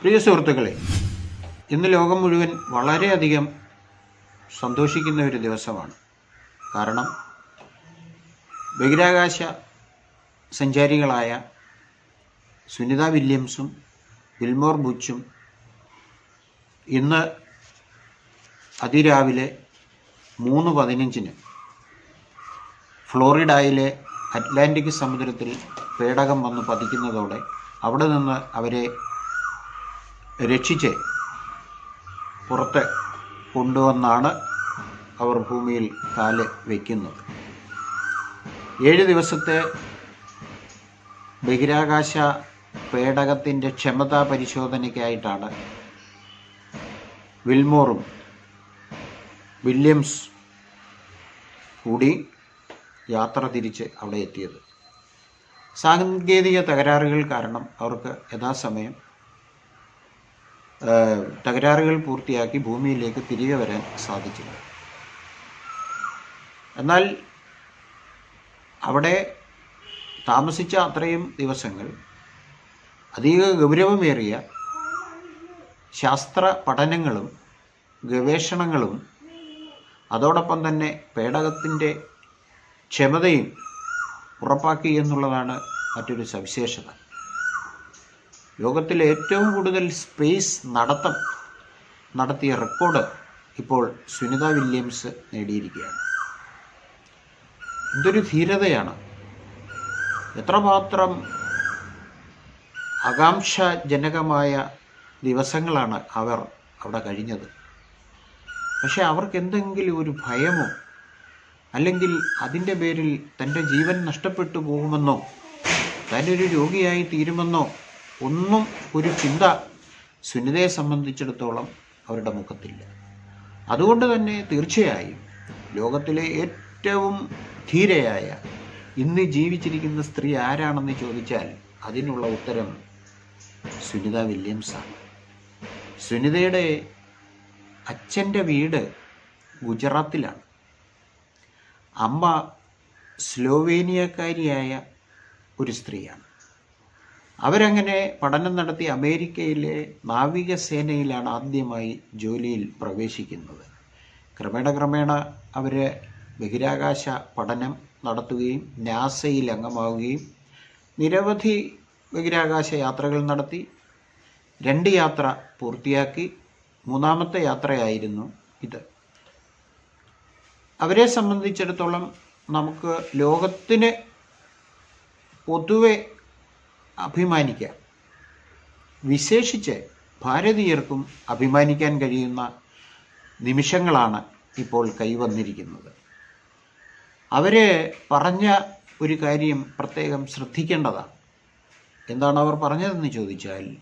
പ്രിയ സുഹൃത്തുക്കളെ ഇന്ന് ലോകം മുഴുവൻ വളരെയധികം സന്തോഷിക്കുന്ന ഒരു ദിവസമാണ്. കാരണം ബഹിരാകാശ സഞ്ചാരികളായ സുനിത വില്യംസും വിൽമോർ ബുച്ചും ഇന്ന് അതിരാവിലെ മൂന്ന് പതിനഞ്ചിന് ഫ്ലോറിഡയിലെ അറ്റ്ലാന്റിക് സമുദ്രത്തിൽ പേടകം വന്ന് പതിക്കുന്നതോടെ അവിടെ നിന്ന് അവരെ രക്ഷിച്ച് പുറത്ത് കൊണ്ടുവന്നാണ് അവർ ഭൂമിയിൽ കാൽ വയ്ക്കുന്നത് ഏഴ് ദിവസത്തെ ബഹിരാകാശ പേടകത്തിന്റെ ക്ഷമതാ പരിശോധനയ്ക്കായിട്ടാണ് വിൽമോറും വില്യംസ് കൂടി യാത്ര തിരിച്ച് അവിടെ എത്തിയത്. സാങ്കേതിക തകരാറുകൾ കാരണം അവർക്ക് യഥാസമയം തകരാറുകൾ പൂർത്തിയാക്കി ഭൂമിയിലേക്ക് തിരികെ വരാൻ സാധിച്ചില്ല. എന്നാൽ അവിടെ താമസിച്ച അത്രയും ദിവസങ്ങൾ അധിക ഗൗരവമേറിയ ശാസ്ത്ര പഠനങ്ങളും ഗവേഷണങ്ങളും അതോടൊപ്പം തന്നെ പേടകത്തിന്റെ ക്ഷമതയും ഉറപ്പാക്കി എന്നുള്ളതാണ് മറ്റൊരു സവിശേഷത. ലോകത്തിലെ ഏറ്റവും കൂടുതൽ സ്പേസ് നടത്തം നടത്തിയ റെക്കോർഡ് ഇപ്പോൾ സുനിത വില്യംസ് നേടിയിരിക്കുകയാണ്. എന്തൊരു ധീരതയാണ്. എത്രമാത്രം ആകാംക്ഷജനകമായ ദിവസങ്ങളാണ് അവർ അവിടെ കഴിഞ്ഞത്. പക്ഷേ അവർക്ക് എന്തെങ്കിലും ഒരു ഭയമോ അല്ലെങ്കിൽ അതിന്റെ പേരിൽ തന്റെ ജീവൻ നഷ്ടപ്പെട്ടു പോകുമെന്നോ താനൊരു രോഗിയായി തീരുമെന്നോ ഒന്നും ഒരു ചിന്ത സുനിതയെ സംബന്ധിച്ചിടത്തോളം അവരുടെ മുഖത്തില്ല. അതുകൊണ്ട് തന്നെ തീർച്ചയായും ലോകത്തിലെ ഏറ്റവും ധീരയായ ഇന്ന് ജീവിച്ചിരിക്കുന്ന സ്ത്രീ ആരാണെന്ന് ചോദിച്ചാൽ അതിനുള്ള ഉത്തരം സുനിത വില്യംസാണ്. സുനിതയുടെ അച്ഛന്റെ വീട് ഗുജറാത്തിലാണ്. അമ്മ സ്ലോവേനിയക്കാരിയായ ഒരു സ്ത്രീയാണ്. അവരങ്ങനെ പഠനം നടത്തി അമേരിക്കയിലെ നാവികസേനയിലാണ് ആദ്യമായി ജോലിയിൽ പ്രവേശിക്കുന്നത്. ക്രമേണ ക്രമേണ അവർ ബഹിരാകാശ പഠനം നടത്തുകയും നാസയിൽ അംഗമാവുകയും നിരവധി ബഹിരാകാശ യാത്രകൾ നടത്തി രണ്ട് യാത്ര പൂർത്തിയാക്കി മൂന്നാമത്തെ യാത്രയായിരുന്നു ഇത്. അവരെ സംബന്ധിച്ചിടത്തോളം നമുക്ക് ലോകത്തിന് പൊതുവെ അഭിമാനിക്കാം വിശേഷിച്ച് ഭാരതീയർക്കും അഭിമാനിക്കാൻ കഴിയുന്ന നിമിഷങ്ങളാണ് ഇപ്പോൾ കൈവന്നിരിക്കുന്നത്. അവർ പറഞ്ഞ ഒരു കാര്യം പ്രത്യേകം ശ്രദ്ധിക്കേണ്ടതാണ്. എന്താണ് അവർ പറഞ്ഞതെന്ന് ചോദിച്ചാൽ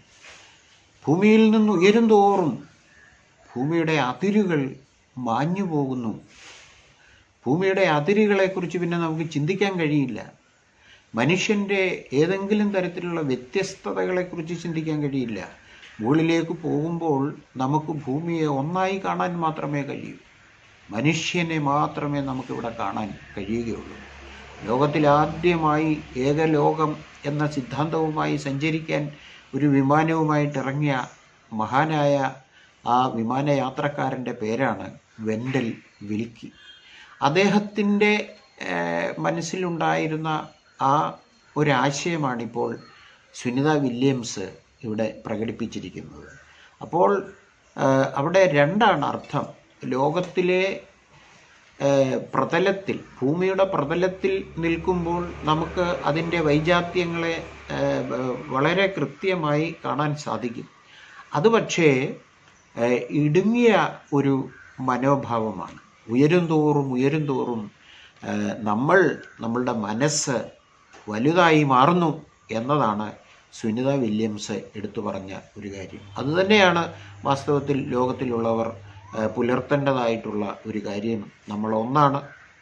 ഭൂമിയിൽ നിന്ന് ഉയരും തോറും ഭൂമിയുടെ അതിരുകൾ മാഞ്ഞു പോകുന്നു ഭൂമിയുടെ അതിരുകളെക്കുറിച്ച് പിന്നെ നമുക്ക് ചിന്തിക്കാൻ കഴിയില്ല. മനുഷ്യന്റെ ഏതെങ്കിലും തരത്തിലുള്ള വ്യത്യസ്തതകളെക്കുറിച്ച് ചിന്തിക്കാൻ കഴിയില്ല. മുകളിലേക്ക് പോകുമ്പോൾ നമുക്ക് ഭൂമിയെ ഒന്നായി കാണാൻ മാത്രമേ കഴിയൂ. മനുഷ്യനെ മാത്രമേ നമുക്കിവിടെ കാണാൻ കഴിയുകയുള്ളൂ. ലോകത്തിൽ ആദ്യമായി ഏകലോകം എന്ന സിദ്ധാന്തവുമായി സഞ്ചരിക്കാൻ ഒരു വിമാനവുമായിട്ട് ഇറങ്ങിയ മഹാനായ ആ വിമാനയാത്രക്കാരന്റെ പേരാണ് വെൻഡൽ വിൽക്കി. അദ്ദേഹത്തിന്റെ മനസ്സിലുണ്ടായിരുന്ന ആ ഒരാശയമാണിപ്പോൾ സുനിത വില്യംസ് ഇവിടെ പ്രകടിപ്പിച്ചിരിക്കുന്നത്. അപ്പോൾ അവിടെ രണ്ടാണ് അർത്ഥം. ലോകത്തിലെ പ്രതലത്തിൽ ഭൂമിയുടെ പ്രതലത്തിൽ നിൽക്കുമ്പോൾ നമുക്ക് അതിന്റെ വൈജാത്യങ്ങളെ വളരെ കൃത്യമായി കാണാൻ സാധിക്കും. അത് പക്ഷേ ഇടുങ്ങിയ ഒരു മനോഭാവമാണ്. ഉയരും തോറും ഉയരും തോറും നമ്മൾ നമ്മളുടെ മനസ്സ് വലുതായി മാറുന്നു എന്നതാണ് സുനിത വില്യംസ് എടുത്തു പറഞ്ഞ ഒരു കാര്യം. അതുതന്നെയാണ് വാസ്തവത്തിൽ ലോകത്തിലുള്ളവർ പുലർത്തേണ്ടതായിട്ടുള്ള ഒരു കാര്യം. നമ്മൾ ഒന്നാണ്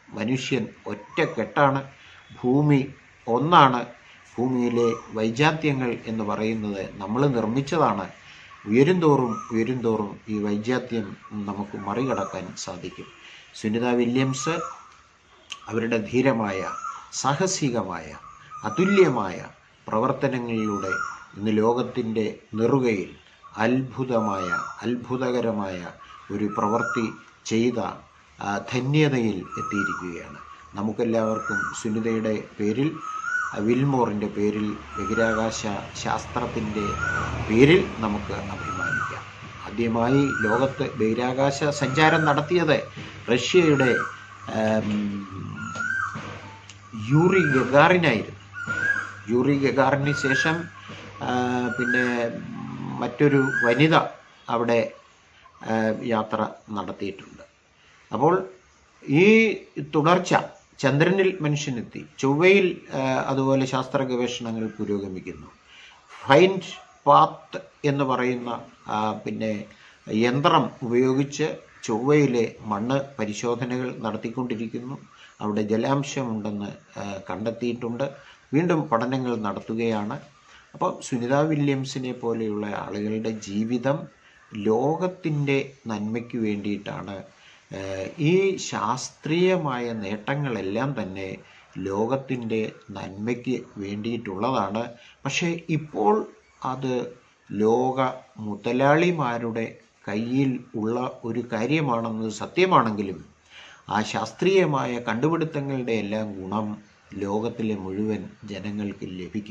മനുഷ്യൻ ഒറ്റക്കെട്ടാണ് ഭൂമി ഒന്നാണ്. ഭൂമിയിലെ വൈജാത്യങ്ങൾ എന്ന് പറയുന്നത് നമ്മൾ നിർമ്മിച്ചതാണ്. ഉയരുംതോറും ഉയരുംതോറും ഈ വൈജാത്യം നമുക്ക് മറികടക്കാൻ സാധിക്കും. സുനിത വില്യംസ് അവരുടെ ധീരമായ സാഹസികമായ അതുല്യമായ പ്രവർത്തനങ്ങളിലൂടെ ഇന്ന് ലോകത്തിന്റെ നെറുകയിൽ അത്ഭുതമായ അത്ഭുതകരമായ ഒരു പ്രവൃത്തി ചെയ്ത ധന്യതയിൽ എത്തിയിരിക്കുകയാണ്. നമുക്കെല്ലാവർക്കും സുനിതയുടെ പേരിൽ വിൽമോറിന്റെ പേരിൽ ബഹിരാകാശ ശാസ്ത്രത്തിന്റെ പേരിൽ നമുക്ക് അഭിമാനിക്കാം. ആദ്യമായി ലോകത്ത് ബഹിരാകാശ സഞ്ചാരം നടത്തിയത് റഷ്യയുടെ യൂറി ഗഗാറിനായിരുന്നു. യൂറി ഗഗാറിന് ശേഷം പിന്നെ മറ്റൊരു വനിത അവിടെ യാത്ര നടത്തിയിട്ടുണ്ട്. അപ്പോൾ ഈ തുടർച്ച ചന്ദ്രനിൽ മനുഷ്യനെത്തി ചൊവ്വയിൽ അതുപോലെ ശാസ്ത്ര ഗവേഷണങ്ങൾ പുരോഗമിക്കുന്നു. ഫൈൻഡ് പാത്ത് എന്ന് പറയുന്ന പിന്നെ യന്ത്രം ഉപയോഗിച്ച് ചൊവ്വയിലെ മണ്ണ് പരിശോധനകൾ നടത്തിക്കൊണ്ടിരിക്കുന്നു. അവിടെ ജലാംശമുണ്ടെന്ന് കണ്ടെത്തിയിട്ടുണ്ട്. വീണ്ടും പഠനങ്ങൾ നടത്തുകയാണ്. അപ്പോൾ സുനിത വില്യംസിനെ പോലെയുള്ള ആളുകളുടെ ജീവിതം ലോകത്തിന്റെ നന്മയ്ക്ക് വേണ്ടിയിട്ടാണ്. ഈ ശാസ്ത്രീയമായ നേട്ടങ്ങളെല്ലാം തന്നെ ലോകത്തിന്റെ നന്മയ്ക്ക് വേണ്ടിയിട്ടുള്ളതാണ്. പക്ഷേ ഇപ്പോൾ അത് ലോക മുതലാളിമാരുടെ കയ്യിൽ ഉള്ള ഒരു കാര്യമാണെന്നത് സത്യമാണെങ്കിലും ആ ശാസ്ത്രീയമായ കണ്ടുപിടുത്തങ്ങളുടെ എല്ലാം ഗുണം ലോകത്തിലെ മുഴുവൻ ജനങ്ങൾക്ക് ലഭിക്കും.